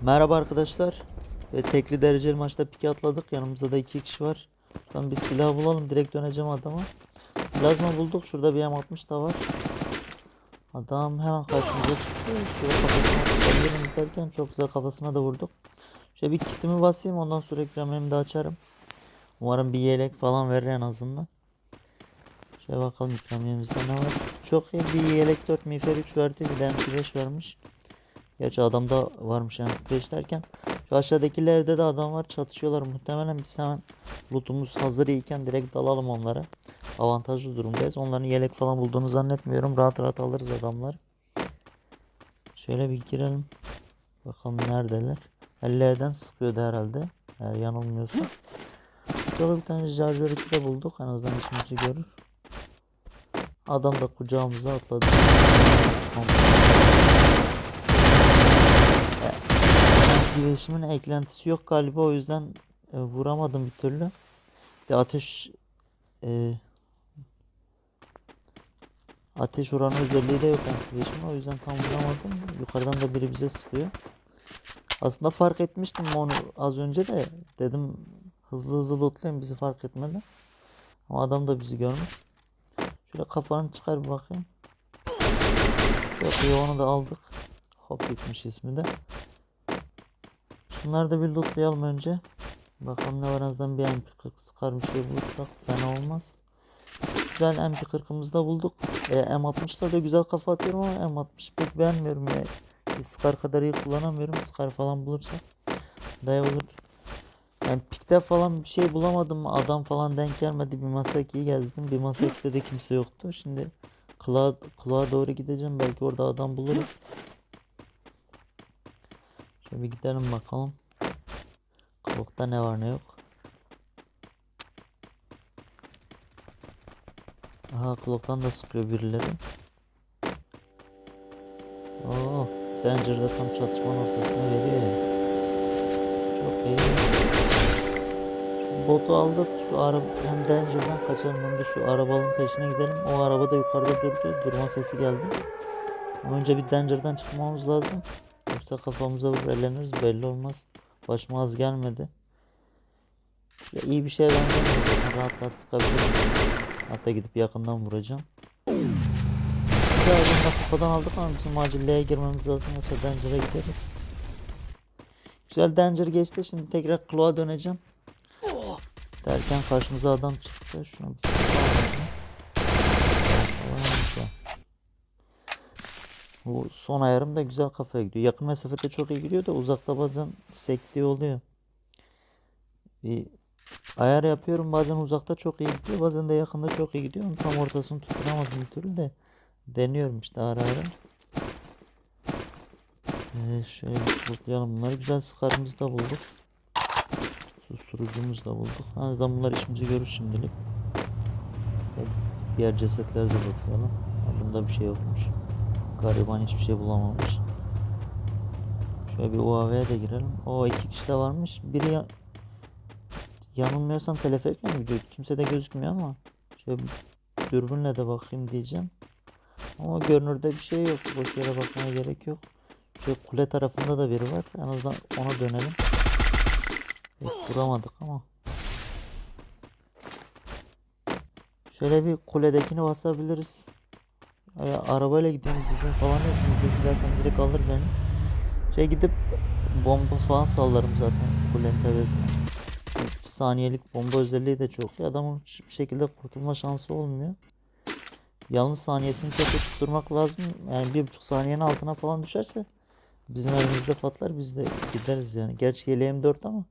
Merhaba arkadaşlar. Ve tekli dereceli maçta pike atladık. Yanımızda da iki kişi var. Şuradan bir silah bulalım. Direkt döneceğim adama. Plazma bulduk. Şurada bir M60 da var. Adam hemen karşımıza çıktı. Şöyle kafasına atabiliriz derken çok güzel kafasına da vurduk. Şöyle bir kitimi basayım. Ondan sonra ekranımı da açarım. Umarım bir yelek falan verir en azından. Şöyle bakalım ikramiyemizde ne var. Çok iyi bir yelek 4 miğfer 3 verdi. Bir de MP5 vermiş. Gerçi adamda varmış yani 5 derken şu aşağıdaki evde de adam var çatışıyorlar muhtemelen biz hemen lootumuz hazır iken direkt dalalım onlara avantajlı durumdayız onların yelek falan bulduğunu zannetmiyorum rahat rahat alırız adamlar şöyle bir girelim bakalım neredeler 50'den sıkıyordu herhalde. Eğer yanılmıyorsa şöyle bir tane şarjör 2 de bulduk. En azından işimizi görür. Adam da kucağımıza atladı. Girişimin eklentisi yok galiba. O yüzden e, vuramadım bir türlü. De ateş e, ateş oranı özelliği de yok activation'ın o yüzden tam vuramadım. Yukarıdan da biri bize sıkıyor. Aslında fark etmiştim onu az önce de dedim hızlı hızlı lootlayayım bizi fark etmeden. Ama adam da bizi görmüş. Şöyle kafanı çıkar bir bakayım. İyi onu da aldık. Hop gitmiş ismi de. Şunları da bir lootlayalım önce. Bakalım ne var en azından bir MP40 sıkar bir şey bulursak fena olmaz. Güzel MP40'ımızı da bulduk. E, M60'da da güzel kafa atıyorum ama M60 pek beğenmiyorum ya. Scar kadar iyi kullanamıyorum. Scar falan bulursak daha iyi olur. Yani pikte falan bir şey bulamadım. Adam falan denk gelmedi. Bir Masaki'yi gezdim. Bir Masaki'de de kimse yoktu. Şimdi Kulağa, kulağa doğru gideceğim. Belki orada adam bulurum. Şöyle bir gidelim bakalım. Klokta ne var ne yok. Aha kloktan da sıkıyor birileri. Danger'da tam çatışmanın ortasına veriyor ya. Çok iyi. Şu botu aldık. Şu araba hem Danger'dan kaçalım hem de şu arabanın peşine gidelim. O araba da yukarıda durdu. Durma sesi geldi. Önce bir Danger'dan çıkmamız lazım. Yoksa kafamıza vurur eleniriz belli olmaz. Başıma az gelmedi. Ya iyi bir şey benzemiyor. Rahat rahat sıkabilirim. Hatta gidip yakından vuracağım. Güzel adamla kafadan aldık ama bizim acilleye girmemiz lazım. Yoksa Danger'a gideriz. Güzel Danger geçti. Şimdi tekrar Claw'a döneceğim. Derken karşımıza adam çıktı. Şuna bir. Bu son ayarım da güzel kafaya gidiyor. Yakın mesafede çok iyi gidiyor da uzakta bazen sektiği oluyor. Bir ayar yapıyorum bazen uzakta çok iyi gidiyor bazen de yakında çok iyi gidiyor. Tam ortasını tutturamadım bir türlü de deniyorum işte ara ara. Ee, şöyle toplayalım bunları. Güzel sıkarımızı da bulduk. Susturucumuzu da bulduk. En azından bunlar işimizi görür şimdilik. Ve diğer cesetleri de. Ha, Bunda bir şey yokmuş. Gariban hiçbir şey bulamamış. Şöyle bir UAV'ye de girelim. O iki kişi de varmış. Biri ya... yanılmıyorsam teleferikle mi gidiyor? Kimse de gözükmüyor ama. Şöyle dürbünle de bakayım diyeceğim. Ama görünürde bir şey yok. Boş yere bakmaya gerek yok. Şu kule tarafında da biri var. En azından ona dönelim. Evet, vuramadık ama. Şöyle bir kuledekini basabiliriz. Ya, arabayla gidiyorum uzun falan yok. Şimdi gidersem direkt alır beni. Şey gidip bomba falan sallarım zaten kulenin tepesine. Saniyelik bomba özelliği de çok. Adamın hiçbir şekilde kurtulma şansı olmuyor. Yalnız saniyesini çok tutturmak lazım. Yani bir buçuk saniyenin altına falan düşerse bizim elimizde patlar biz de gideriz yani. Gerçi yeleğim 4 ama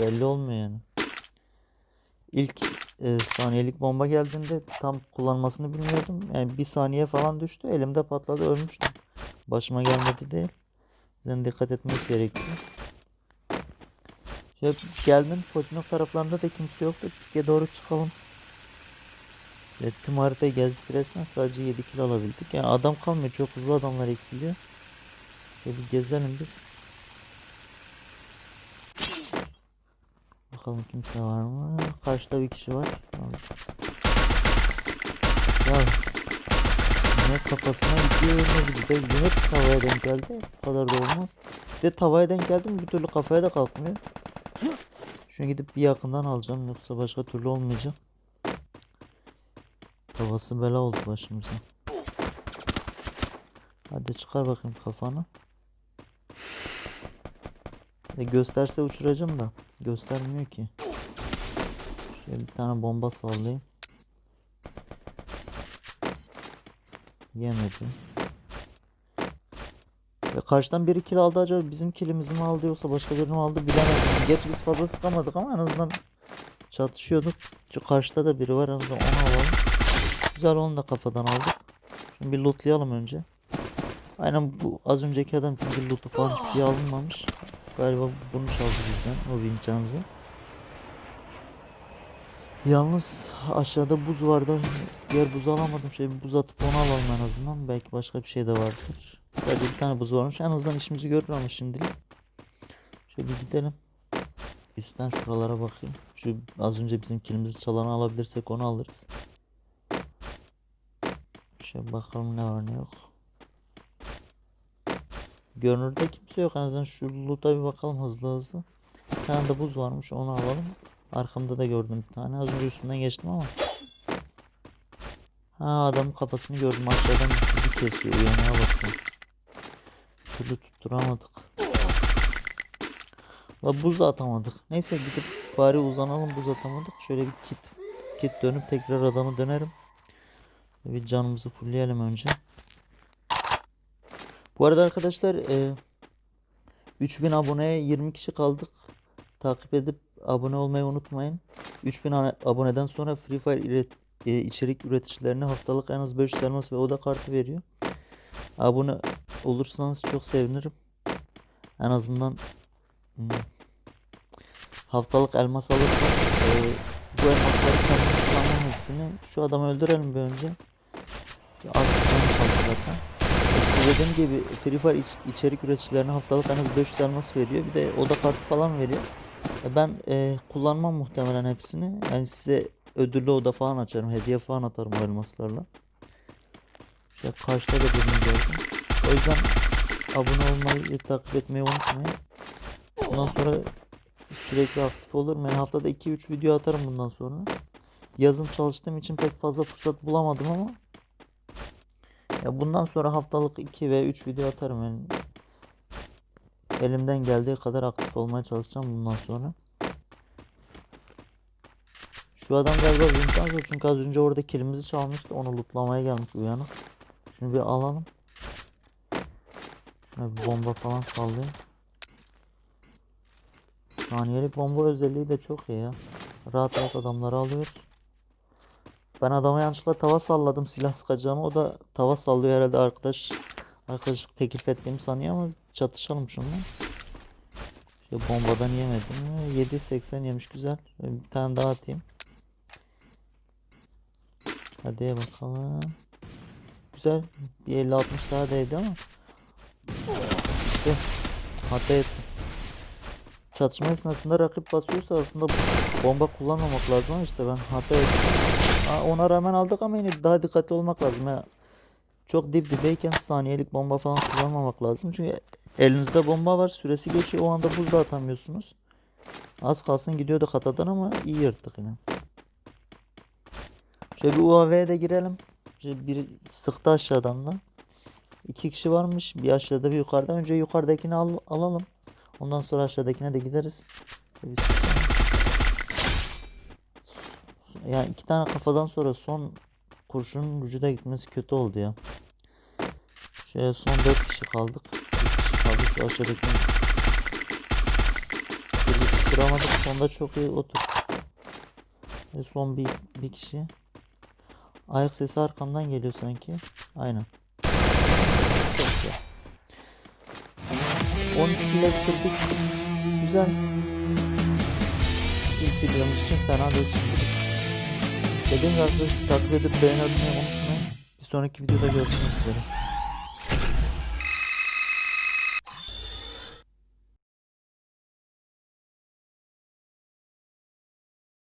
belli olmuyor yani. İlk e, saniyelik bomba geldiğinde tam kullanmasını bilmiyordum. Yani bir saniye falan düştü. Elimde patladı ölmüştüm. Başıma gelmedi değil. Yüzden dikkat etmek gerekiyor. Şöyle geldim. Koçinok taraflarında da kimse yoktu. Pike doğru çıkalım. Evet, tüm haritayı gezdik resmen. Sadece 7 kill alabildik. Yani adam kalmıyor. Çok hızlı adamlar eksiliyor. Şöyle bir gezelim biz. Bakalım kimse var mı? Karşıda bir kişi var. Ya ne kafasına gidiyor ne gidiyor. Yine tavaya denk geldi. Bu kadar da olmaz. Bir de tavaya denk geldi mi bir türlü kafaya da kalkmıyor. Şunu gidip bir yakından alacağım yoksa başka türlü olmayacak. Tavası bela oldu başımıza. Hadi çıkar bakayım kafanı. E gösterse uçuracağım da göstermiyor ki. Şöyle bir tane bomba sallayayım. Yemedi. Ya karşıdan biri kill aldı acaba bizim killimizi mi aldı yoksa başka birini mi aldı bilemedim. Geç biz fazla sıkamadık ama en azından çatışıyorduk. Şu karşıda da biri var en azından onu alalım. Güzel onu da kafadan aldık. Şimdi bir lootlayalım önce. Aynen bu az önceki adam çünkü lootu falan hiçbir şey alınmamış. Galiba bunu çaldı bizden o vinçanızı. Yalnız aşağıda buz vardı. Diğer buzu alamadım. Şey buz atıp onu alalım en azından. Belki başka bir şey de vardır. Sadece bir tane buz varmış. En azından işimizi görür ama şimdilik. Şöyle bir gidelim. Üstten şuralara bakayım. Şu az önce bizim kilimizi çalanı alabilirsek onu alırız. Şöyle bakalım ne var ne yok. Görünürde kimse yok. En azından şu loot'a bir bakalım hızlı hızlı. Bir tane de buz varmış onu alalım. Arkamda da gördüm bir tane. Az önce üstünden geçtim ama. Ha adamın kafasını gördüm. Aşağıdan bizi kesiyor. Uyanığa bakın. Bir türlü tutturamadık. La buz da atamadık. Neyse gidip bari uzanalım buz atamadık. Şöyle bir kit kit dönüp tekrar adamı dönerim. Bir canımızı fullleyelim önce. Bu arada arkadaşlar e, 3000 aboneye 20 kişi kaldık. Takip edip abone olmayı unutmayın. 3000 ane- aboneden sonra Free Fire üret- e, içerik üreticilerine haftalık en az 500 elmas ve oda kartı veriyor. Abone olursanız çok sevinirim. En azından hmm, haftalık elmas alırsak e, bu elmasları kullanmam hepsini. Şu adamı öldürelim bir önce. Artık dediğim gibi Free Fire iç- içerik üreticilerine haftalık en az 500 elmas veriyor. Bir de oda kartı falan veriyor. Ben e, kullanmam muhtemelen hepsini. Yani size ödüllü oda falan açarım. Hediye falan atarım o elmaslarla. İşte karşıda da birini gördüm. O yüzden abone olmayı takip etmeyi unutmayın. Bundan sonra sürekli aktif olurum. Yani haftada 2-3 video atarım bundan sonra. Yazın çalıştığım için pek fazla fırsat bulamadım ama ya bundan sonra haftalık 2 ve 3 video atarım yani. Elimden geldiği kadar aktif olmaya çalışacağım bundan sonra. Şu adam galiba Vincenzo çünkü az önce orada kilimizi çalmıştı. Onu lootlamaya gelmiş uyanık. Şunu bir alalım. Şuna bir bomba falan sallayayım. Saniyelik bomba özelliği de çok iyi ya. Rahat rahat adamları alıyoruz. Ben adama yanlışlıkla tava salladım silah sıkacağımı. O da tava sallıyor herhalde arkadaş. Arkadaşlık teklif ettiğimi sanıyor ama çatışalım şununla. Şöyle bombadan yemedim. 7.80 yemiş güzel. Bir tane daha atayım. Hadi bakalım. Güzel. Bir 50-60 daha değdi ama. İşte hata ettim. Çatışma esnasında rakip basıyorsa aslında bomba kullanmamak lazım işte ben hata ettim. Ona rağmen aldık ama yine daha dikkatli olmak lazım. Ya. Çok dip dibeyken saniyelik bomba falan kullanmamak lazım. Çünkü elinizde bomba var süresi geçiyor o anda buz da atamıyorsunuz. Az kalsın gidiyorduk hatadan ama iyi yırttık yine. Şöyle bir UAV'ye de girelim. Şöyle bir sıktı aşağıdan da. İki kişi varmış. Bir aşağıda bir yukarıda. Önce yukarıdakini al- alalım. Ondan sonra aşağıdakine de gideriz. Şöyle bir. Yani iki tane kafadan sonra son kurşunun vücuda gitmesi kötü oldu ya. Şöyle son dört kişi kaldık. Üç kişi kaldık. Şu aşağıdakini bir tutturamadık. Sonda çok iyi otur. Ve son bir, bir kişi. Ayak sesi arkamdan geliyor sanki. Aynen. Çok güzel. 13 kilo kırdık. Güzel. İlk videomuz için fena değil. Dediğim gibi takip edip beğeni atmayı unutmayın. Bir sonraki videoda görüşmek üzere.